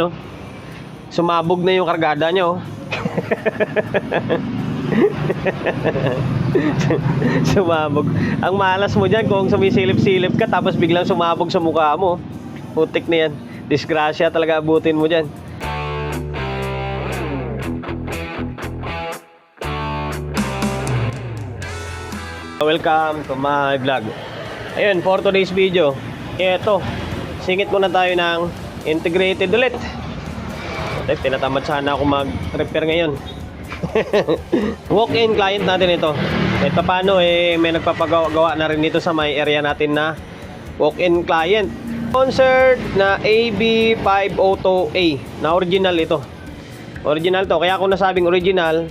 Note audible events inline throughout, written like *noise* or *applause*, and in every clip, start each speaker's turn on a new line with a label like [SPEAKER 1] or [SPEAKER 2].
[SPEAKER 1] No? Sumabog na yung kargada nyo. *laughs* sumabog. Ang malas mo dyan kung sumisilip-silip ka tapos biglang sumabog sa mukha mo. Putik na yan. Disgrasya talaga abutin mo dyan. Welcome to my vlog. Ayun, for today's video, eto, singit muna tayo ng integrated ulit. Tek, tinatamad sana ako mag-repair ngayon. *laughs* Walk-in client natin ito. Kahit pa paano, eh, may nagpapagawa na rin dito sa may area natin na walk-in client. Concert na AB502A na original ito. Original to. Kaya ako nasabing original,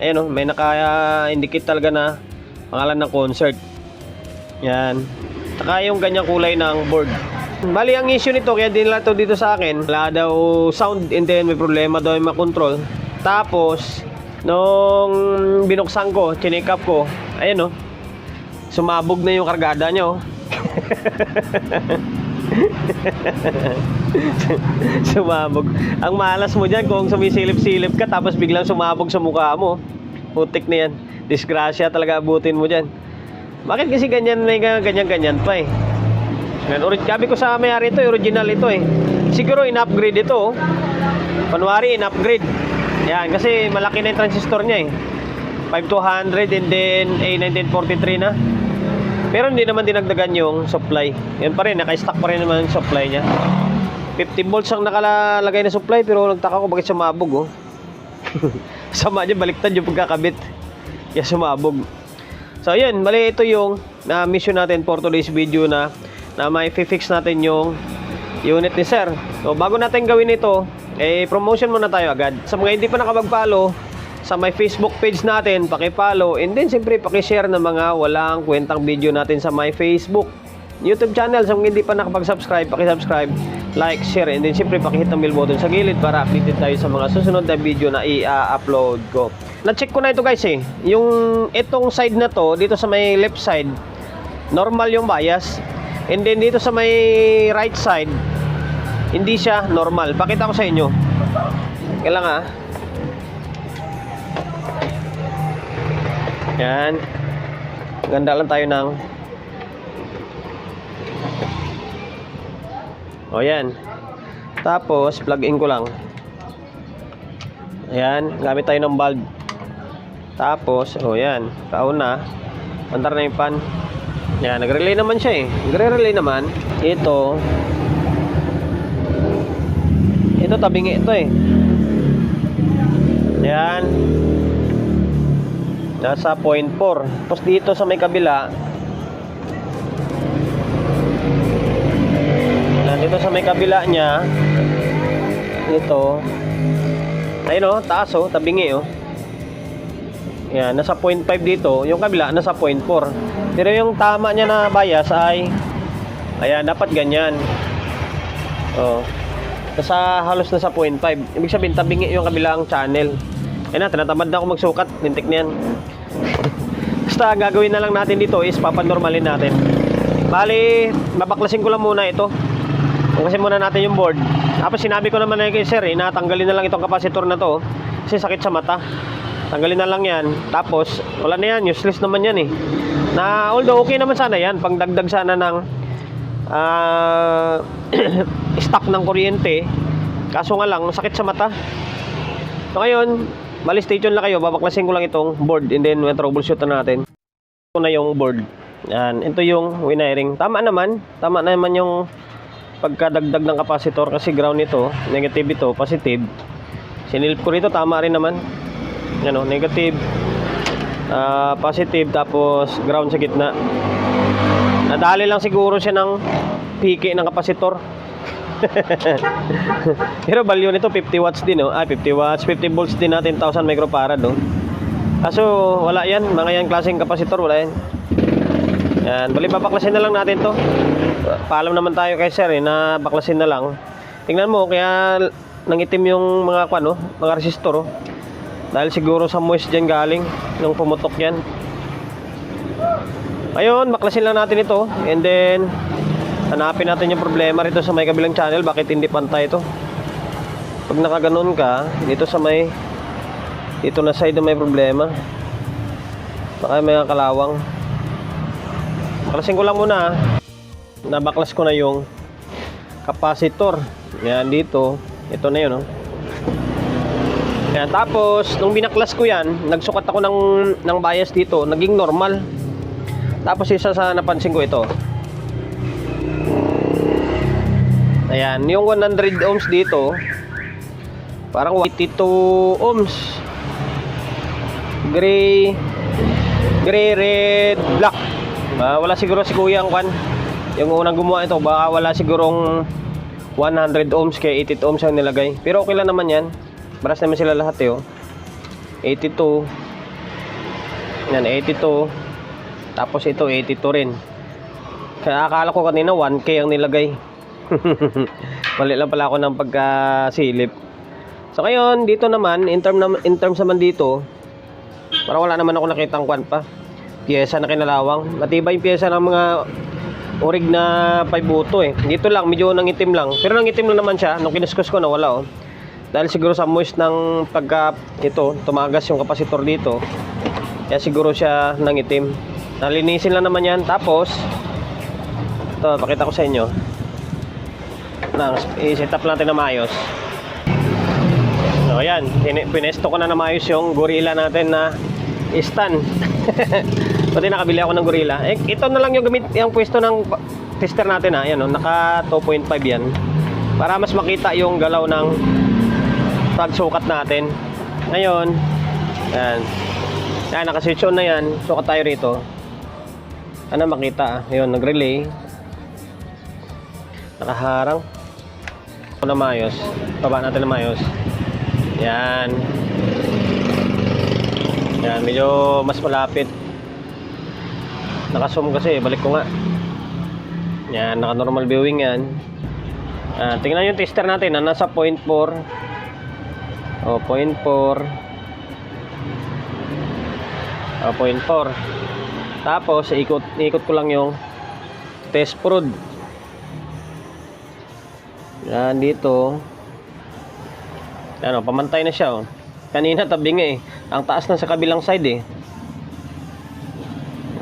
[SPEAKER 1] ayun oh, may naka-indicate talaga na pangalan ng concert. Yan. Saka yung ganyang kulay ng board. Bali, ang issue nito, kaya dinala to dito sa akin, wala daw sound and then may problema daw yung makontrol. Tapos, nung binuksan ko, chinek up ko, ayun oh, sumabog na yung kargada niya oh. *laughs* sumabog. Ang malas mo dyan kung sumisilip-silip ka tapos biglang sumabog sa mukha mo. Putik na yan. Disgrasya talaga abutin mo dyan. Bakit kasi ganyan may ganyan-ganyan pa eh? Yan, Sabi ko sa may-ari ito, original ito eh. Siguro in-upgrade ito. oh. Kunwari in-upgrade. Yan, kasi malaki na yung transistor niya eh. 5200 and then A1943 na. Pero hindi naman dinagdagan yung supply. Yan pa rin, naka-stock pa rin naman yung supply niya. 50 volts ang nakalagay na supply pero nagtaka ko bakit sumabog oh. *laughs* Sama niya baliktad yung pagkakabit. Kaya sumabog. So ayun, mali ito yung na mission natin for today's video na na may fix natin yung unit ni sir. So bago natin gawin ito, eh promotion muna tayo agad. Sa mga hindi pa nakapag-follow sa may Facebook page natin, paki-follow and then siyempre paki-share ng mga walang kwentang video natin sa my Facebook YouTube channel. Sa mga hindi pa nakapag-subscribe, paki-subscribe, like, share and then siyempre paki-hit ang bell button sa gilid para updated tayo sa mga susunod na video na i-upload ko. Na-check ko na ito guys eh. Yung itong side na to, dito sa may left side, normal yung bias. And then dito sa may right side, hindi siya normal. Pakita ko sa inyo. Kailang ah. Yan. Ganda lang tayo ng O yan. Tapos, plug in ko lang. Ayan, gamit tayo ng bulb. Tapos, o yan. Kauna. Andar na yung pan. Yan, nag-relay naman siya eh. Nagre-relay naman. Ito. Ito, tabingi ito eh. Yan. Nasa 0.4. Tapos dito sa may kabila, dito sa may kabila niya, ito, ayun o, taas o, tabingi o. Yan, nasa 0.5 dito, yung kabila nasa 0.4. Pero yung tama niya na bias ay, ayan, dapat ganyan. O, nasa halos nasa 0.5. Ibig sabihin, tabingi yung kabilang channel. Ayun na, tinatamad na ako magsukat, lintik na. Basta gagawin na lang natin dito is papanormalin natin. Bali, babaklasin ko lang muna ito. Kasi muna natin yung board. Tapos sinabi ko naman na kay sir, eh, natanggalin na lang itong kapasitor na to. Kasi sakit sa mata. Tanggalin na lang yan. Tapos, wala na yan. Useless naman yan eh. Na, although okay naman sana yan. Pangdagdag sana ng ah, *clears throat* stock ng kuryente. Kaso nga lang, sakit sa mata. So ngayon, bali station lang kayo. Babaklasin ko lang itong board and then troubleshoot na natin. Ito na yung board. Yan. Ito yung wiring. Tama naman. Tama naman yung pagkadagdag ng kapasitor kasi ground nito, negative ito, positive. Sinilip ko rito, tama rin naman. Yan o, negative, ah, positive, tapos ground sa gitna. Nadali lang siguro siya ng piki ng kapasitor. *laughs* Pero value nito 50 watts din, oh. Ah, 50 watts, 50 volts din natin, 1000 microfarad, oh. Kaso wala yan, mga yan klaseng kapasitor, wala yan. Yan, bali babaklasin na lang natin to. Paalam naman tayo kay sir eh, na baklasin na lang. Tingnan mo, kaya nangitim yung mga kwan, oh, mga resistor, oh. Dahil siguro sa moist dyan galing, nung pumutok yan. Ayun, baklasin lang natin ito. And then, hanapin natin yung problema rito sa may kabilang channel. Bakit hindi pantay ito? Pag nakaganon ka, dito sa may dito na side may problema. Baka may kalawang. Baklasin ko lang muna. ah. Nabaklas ko na yung capacitor. Yan dito. Ito na yun, oh. Yan, tapos, nung binaklas ko yan, nagsukat ako ng, ng bias dito, naging normal. Tapos isa sa napansin ko ito. Ayan, yung 100 ohms dito, parang 82 ohms. Gray, gray, red, black. Ah, wala siguro si Kuya kwan. Yung unang gumawa ito, baka wala sigurong 100 ohms kaya 80 ohms ang nilagay. Pero okay lang naman yan. Baras naman sila lahat eh. Oh. 82. Yan, 82. Tapos ito, 82 rin. Kaya akala ko kanina 1K ang nilagay. *laughs* Mali lang pala ako ng pagkasilip. So ngayon, dito naman, in, term nam- in terms naman dito, para wala naman ako nakitang kwan pa. Pyesa na kinalawang. Matibay yung pyesa ng mga orig na 5 buto eh. Dito lang, medyo nangitim lang. Pero nangitim lang naman siya. Nung kinuskus ko, nawala oh. Dahil siguro sa moist ng pagka ito, tumagas yung kapasitor dito. Kaya siguro siya nangitim. Nalinisin lang naman yan. Tapos, ito, pakita ko sa inyo. Nang, i-set up natin na maayos. So, ayan. Pine- Pinesto ko na na maayos yung gorilla natin na stand. *laughs* Pati nakabili ako ng gorilla. Eh, ito na lang yung gamit, yung pwesto ng tester natin ha. Ayan, oh, naka 2.5 yan. Para mas makita yung galaw ng pagsukat natin. Ngayon, yan. Yan, nakaswitch on na yan. Sukat tayo rito. Ano makita? ah. Ayun, nag-relay. Nakaharang. Ito na mayos. Baba natin na mayos. Yan. Yan, medyo mas malapit. Naka-zoom kasi, balik ko nga. Yan, naka-normal viewing yan. Ah, tingnan yung tester natin, na nasa 0.4. Oh, 0.4. Oh, 0.4. Tapos, ikot, ikot ko lang yung test prod. Yan, dito. Yan, oh, pamantay na siya, oh. Kanina tabing eh. Ang taas na sa kabilang side eh.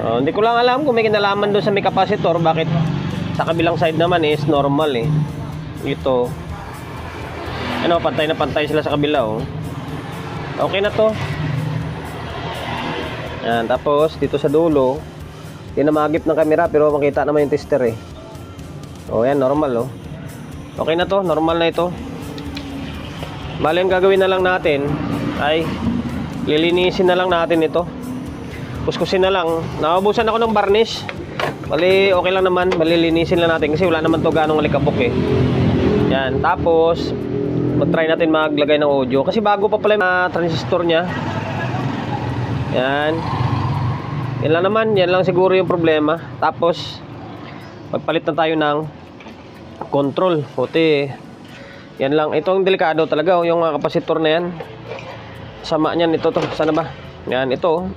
[SPEAKER 1] Oh, hindi ko lang alam kung may kinalaman doon sa may capacitor. Bakit sa kabilang side naman is normal eh. Ito. Ano, pantay na pantay sila sa kabila oh. Okay na to. Yan, tapos dito sa dulo, hindi na magip ng camera pero makita naman yung tester eh. Oh, yan normal oh. Okay na to, normal na ito. Bale, ang gagawin na lang natin ay lilinisin na lang natin ito. Kuskusin na lang. Naubusan ako ng varnish. Bali, okay lang naman. Malilinisin lang natin kasi wala naman to ganong alikabok eh. Yan. Tapos, mag-try natin maglagay ng audio. Kasi bago pa pala yung ah, transistor niya. Yan. Yan lang naman. Yan lang siguro yung problema. Tapos, magpalit na tayo ng control. Puti. Yan lang. Ito ang delikado talaga. oh, Yung mga kapasitor na yan. Sama niyan. Ito to. Sana ba? Yan. Ito. oh.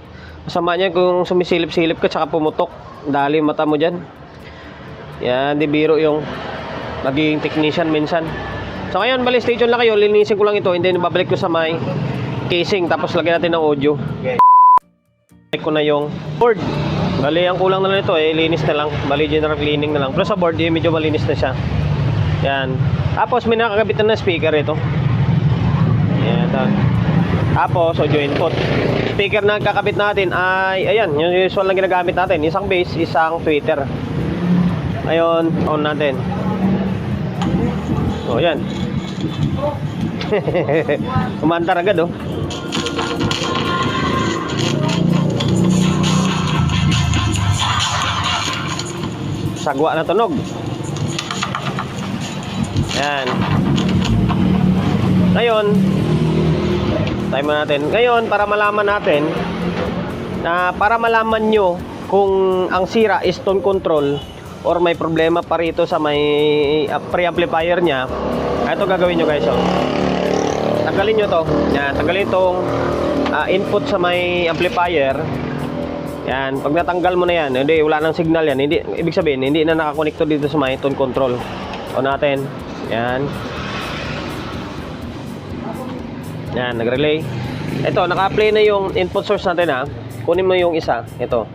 [SPEAKER 1] Masama niya kung sumisilip-silip ka tsaka pumutok. Dali mata mo dyan. Yan. Di biro yung naging technician minsan. So ngayon, bali station lang kayo. Linisin ko lang ito. And then babalik ko sa may casing. Tapos lagyan natin ng audio. Check ko na yung board. Bali, ang kulang na lang ito eh, linis na lang. Bali, general cleaning na lang. Pero sa board, eh, medyo malinis na siya. Yan. Tapos, may nakakabitan na speaker ito. Yan. Tapos, audio input. Speaker na kakabit natin ay, ayan, yung usual na ginagamit natin. Isang bass, isang tweeter. Ngayon, on natin. O, yan. *laughs* Kumandar agad, oh. sagwa na tunog. Yan. Ngayon, time na natin. Ngayon, para malaman natin na para malaman nyo kung ang sira is tone control or may problema pa rito sa may uh, pre-amplifier niya, ito gagawin nyo guys. Oh. Tanggalin nyo to. Yan, tanggalin itong ah, input sa may amplifier. Yan, pag natanggal mo na yan, hindi wala nang signal yan. Hindi ibig sabihin, hindi na nakakonekto dito sa my tone control. O natin. Yan. Yan, nag-relay. Ito, naka-play na yung input source natin ha. Kunin mo yung isa. Ito.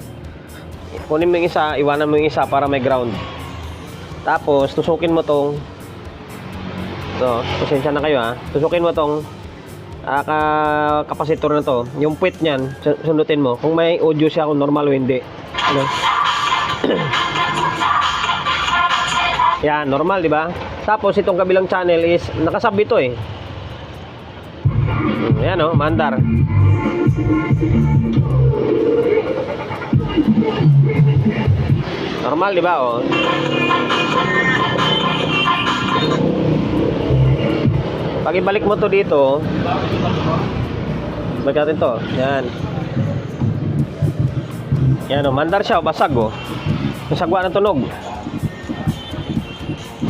[SPEAKER 1] Kunin mo yung isa, iwanan mo yung isa para may ground. Tapos, tusukin mo tong ito, pasensya na kayo ha. Tusukin mo tong ka- kapasitor na to. Yung puwet niyan, su- sundutin mo. Kung may audio siya, kung normal o hindi. Ano? *clears throat* Yan, normal, di ba? Tapos, itong kabilang channel is, nakasabit to eh. Hmm, Yan oh, mandar. Normal, di ba oh? Pag ibalik mo to dito, balik natin to. Yan. Yan oh, mandar siya, oh, basag oh. Masagwa ng tunog.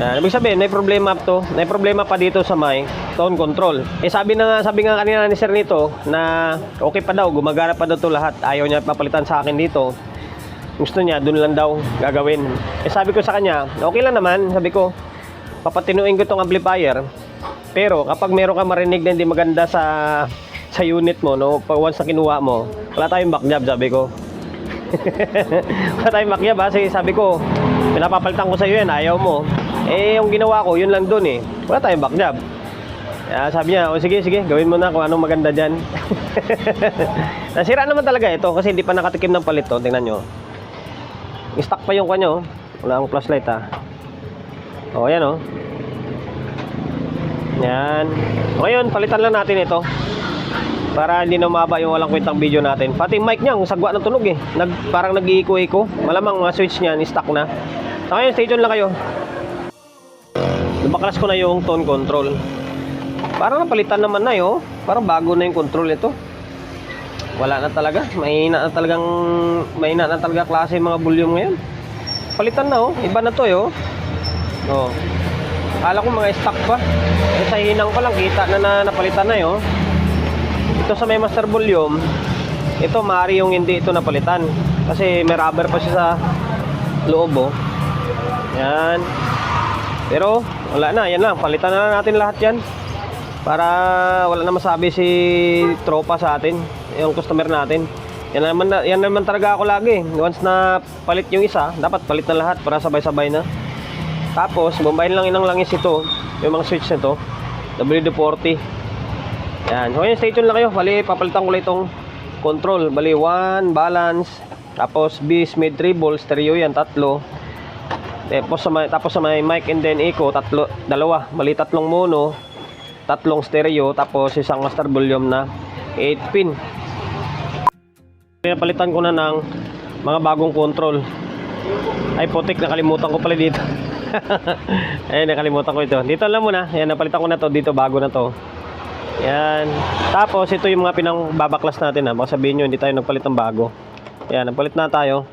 [SPEAKER 1] Yan, ibig sabihin, may problema to. May problema pa dito sa may tone control. Eh sabi na nga, sabi nga kanina ni Sir nito na okay pa daw, gumagana pa daw to lahat. Ayaw niya papalitan sa akin dito. Gusto niya, doon lang daw gagawin. Eh sabi ko sa kanya, okay lang naman. Sabi ko, papatinuin ko tong amplifier. Pero kapag meron ka marinig na hindi maganda sa sa unit mo, no, pag once na kinuha mo, wala tayong back job, sabi ko. *laughs* wala tayong back job, ha? Sabi ko, pinapapalitan ko sa iyo yan, ayaw mo. Eh, yung ginawa ko, yun lang doon eh. Wala tayong back job. Kaya sabi niya, o sige, sige, gawin mo na kung anong maganda dyan. *laughs* Nasira naman talaga ito kasi hindi pa nakatikim ng palit to. Tingnan nyo. Stock pa yung kanyo. Wala akong flashlight ha. O, yan o. Yan. O, ngayon, palitan lang natin ito. Para hindi na umaba yung walang kwentang video natin. Pati mic niya, ang sagwa ng tunog eh. Nag, parang nag-iiko-iko. Malamang mga switch niyan, stock na. So, ngayon, stay tuned lang kayo. Nabaklas ko na yung tone control. Parang napalitan naman na yun. Parang bago na yung control ito. Wala na talaga. Mahina na talagang mahina na talaga klase mga volume ngayon. Palitan na oh. Iba na to eh oh. Oh. Kala ko mga stock pa. Eh sa hinang ko lang kita na, na napalitan na yun. Ito sa may master volume, ito maaari yung hindi ito napalitan. Kasi may rubber pa siya sa loob oh. Yan. Pero wala na, yan lang. Palitan na natin lahat yan. Para wala na masabi si tropa sa atin, yung customer natin. Yan naman, na- yan naman talaga ako lagi. Once na palit yung isa, dapat palit na lahat para sabay-sabay na. Tapos, bombayin lang inang langis ito, yung mga switch na to. WD-40. Yan. So, ngayon, stay tuned lang kayo. Bali, papalitan ko lang itong control. Bali, 1, balance. Tapos, bis, mid, treble, stereo yan, tatlo. Tapos sa may, tapos sa may mic and then echo, tatlo, dalawa. Bali, tatlong mono, tatlong stereo, tapos isang master volume na 8 pin. Pinapalitan ko na ng mga bagong control. Ay, putik, nakalimutan ko pala dito. *laughs* Ayun, nakalimutan ko ito. Dito lang muna. Ayan, napalitan ko na to. Dito, bago na to. Yan. Tapos, ito yung mga pinang babaklas natin ha. Baka sabihin nyo, hindi tayo nagpalit ng bago. Yan, nagpalit na tayo.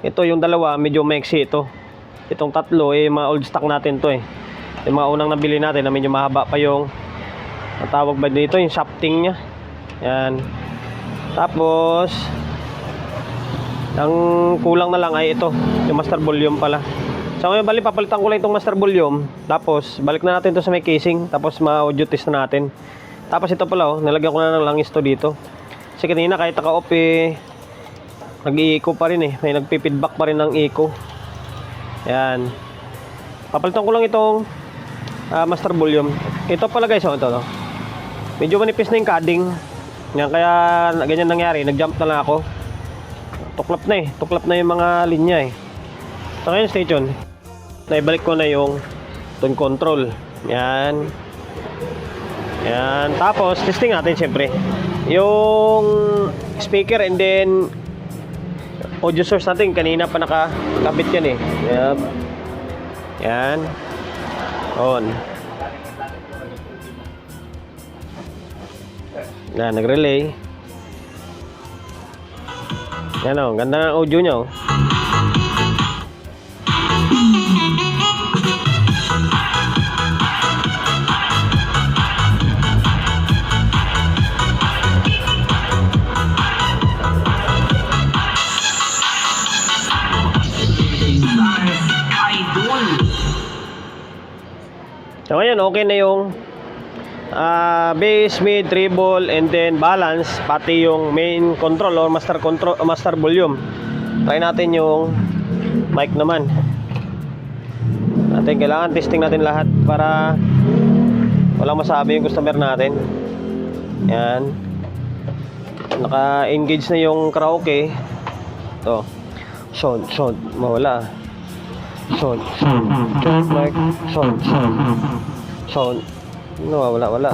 [SPEAKER 1] Ito, yung dalawa, medyo maiksi ito. Itong tatlo, eh, mga old stock natin to eh. Yung mga unang nabili natin na medyo mahaba pa yung ang tawag ba dito, yung shafting niya. Yan. Tapos, ang kulang na lang ay ito, yung master volume pala. So ngayon bali papalitan ko lang itong master volume. Tapos balik na natin to sa may casing. Tapos ma-audio test na natin. Tapos ito pala oh, nalagyan ko na ng langis to dito. Kasi kanina kahit naka-off eh, nag-i-echo pa rin eh. May nagpi-feedback pa rin ng echo. Yan. Papalitan ko lang itong ah, master volume. Ito pala guys, oh, ito, no? Medyo manipis na yung cutting. Yan, kaya ganyan nangyari. Nag-jump na lang ako. Tuklap na eh. Tuklap na yung mga linya eh. So ngayon, stay tuned. Naibalik ko na yung tone control. Yan. Yan. Tapos, testing natin syempre. Yung speaker and then audio source natin. Kanina pa nakakabit yan eh. Yan. Yan. On. Yan, nag-relay. Yan o, ganda ng audio niya oh. So ngayon, okay na yung ah, bass, mid, treble, and then balance, pati yung main control or master control, master volume. Try natin yung mic naman. Natin kailangan testing natin lahat para walang masabi yung customer natin. Yan. Naka-engage na yung karaoke. Ito. Sound, sound. Mawala. Sound, sound. Mic, sound, sound. Sound. Nawawala, wala.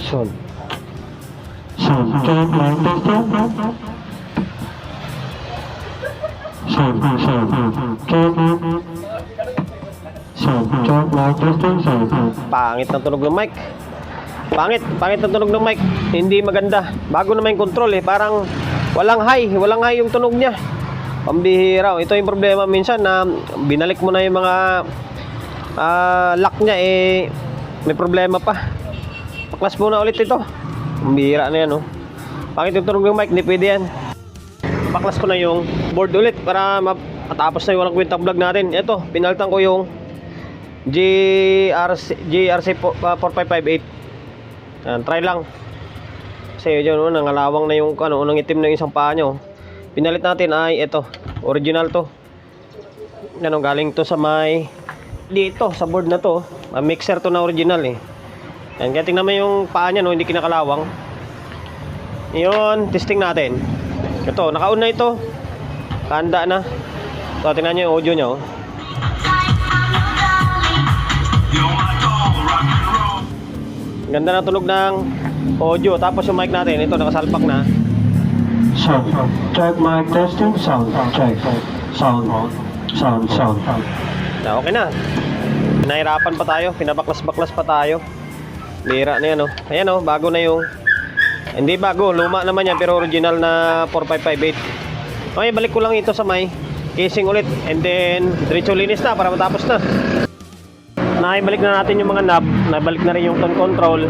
[SPEAKER 1] Sound
[SPEAKER 2] check mic testing. Sound.
[SPEAKER 1] Pangit ng tunog ng mic. Pangit, pangit ng tunog ng mic. Hindi maganda. Bago naman yung control eh. Parang walang high. Walang high yung tunog niya. Pambihira. Ito yung problema minsan na binalik mo na yung mga ah, lock niya eh may problema pa. Paklas muna ulit ito. Pambihira na yan oh. Pangit yung tunog ng mic. Hindi pwede yan. Paklas ko na yung board ulit para matapos na yung walang kwentang vlog natin. Ito, pinalitan ko yung GRC, GRC po- ah, 4558. Yan, try lang. Kasi yun, oh, nangalawang na yung ano, unang itim na yung isang paa nyo. Pinalit natin ay ito, original to. Yan, oh, galing to sa may dito, sa board na to. Ah, mixer to na original eh. Yan, kaya tingnan mo yung paa niya, no, hindi kinakalawang. Yun, testing natin. Ito, naka-on na ito. Kanda na. Ito, tingnan nyo yung audio niya, oh. Ganda ng tunog ng audio. Tapos yung mic natin, ito nakasalpak na.
[SPEAKER 2] Sound check mic testing. Sound check. Sound sound sound.
[SPEAKER 1] Na okay na. Pinahirapan pa tayo, pinabaklas-baklas pa tayo. Lira na yan oh. Ayan oh, bago na yung hindi bago, luma naman yan pero original na 4558. Okay, balik ko lang ito sa may casing ulit and then diretso linis na para matapos na. Naibalik na natin yung mga knob, nabalik na rin yung tone control.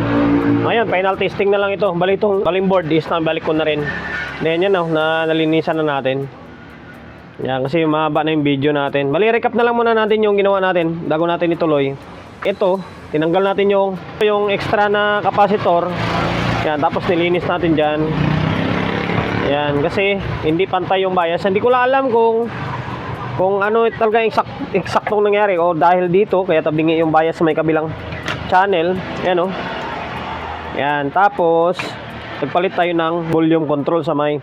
[SPEAKER 1] Ngayon, final testing na lang ito. Balik itong baling board is nabalik ko na rin. Then yan oh, na nalinisan na natin. Yan, kasi mahaba na yung video natin. Bali, recap na lang muna natin yung ginawa natin bago natin ituloy. Ito, tinanggal natin yung, yung extra na capacitor. Yan, tapos nilinis natin dyan. Yan, kasi hindi pantay yung bias. Hindi ko lang alam kung kung ano talaga exact, eksaktong nangyari o dahil dito, kaya tabingi yung bias sa may kabilang channel. Yan o. Yan, tapos nagpalit tayo ng volume control sa may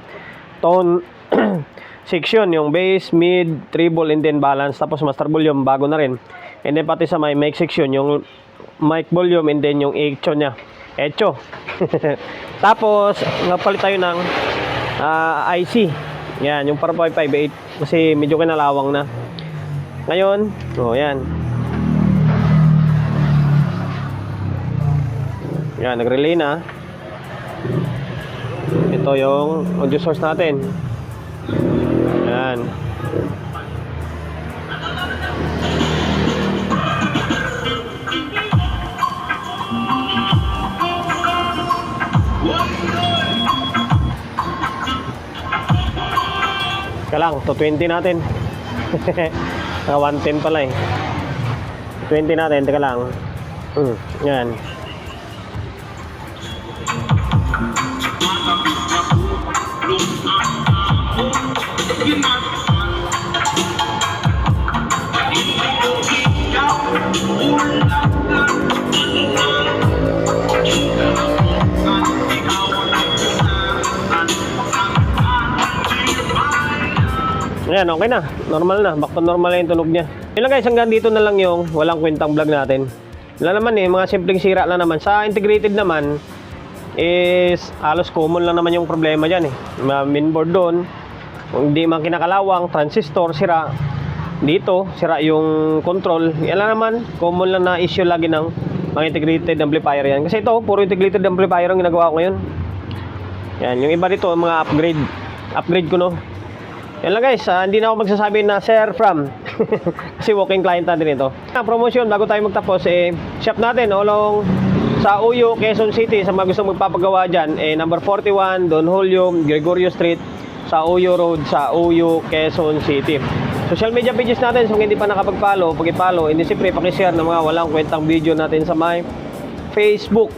[SPEAKER 1] tone *clears throat* section, yung bass, mid, treble, and then balance. Tapos master volume, bago na rin. And then pati sa may mic section, yung mic volume and then yung echo niya. Echo. *laughs* Tapos, nagpalit tayo ng ah, IC. Yan, yung para 558 kasi medyo kinalawang na. Ngayon, oh yan. Yan, nag-relay na. Ito yung audio source natin. Yan. Teka lang, to 20 natin. *laughs* Naka 110 pala eh. 20 natin, teka lang. Mm, yan. Ayan, okay na. Normal na. Back to normal na yung tunog niya. Yun lang guys, hanggang dito na lang yung walang kwentang vlog natin. Wala naman eh, mga simpleng sira lang naman. Sa integrated naman, is halos common lang naman yung problema dyan eh. Mga mainboard doon, kung hindi man kinakalawang, transistor, sira. Dito, sira yung control. Yan naman, common lang na issue lagi ng mga integrated amplifier yan. Kasi ito, puro integrated amplifier ang ginagawa ko ngayon. Yan, yung iba dito, mga upgrade. Upgrade ko no. Yan lang guys, ah, hindi na ako magsasabi na Sir From. *laughs* Kasi walking client natin ito. Promotion, bago tayo magtapos, eh, shop natin, along sa Uyo, Quezon City, sa mga gusto magpapagawa dyan, eh, number 41, Don Julio, Gregorio Street, sa Uyo Road, sa Uyo, Quezon City. So social media pages natin. So kung hindi pa nakapag-follow, pag-follow, hindi siyempre pakishare ng mga walang kwentang video natin sa my Facebook,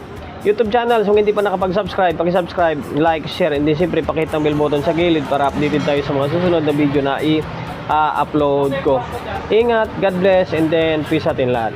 [SPEAKER 1] YouTube channel. So kung hindi pa nakapag-subscribe, paki-subscribe, like, share, and then siyempre pakita ang bell button sa gilid para updated tayo sa mga susunod na video na i-upload ko. Ingat, God bless, and then peace atin lahat.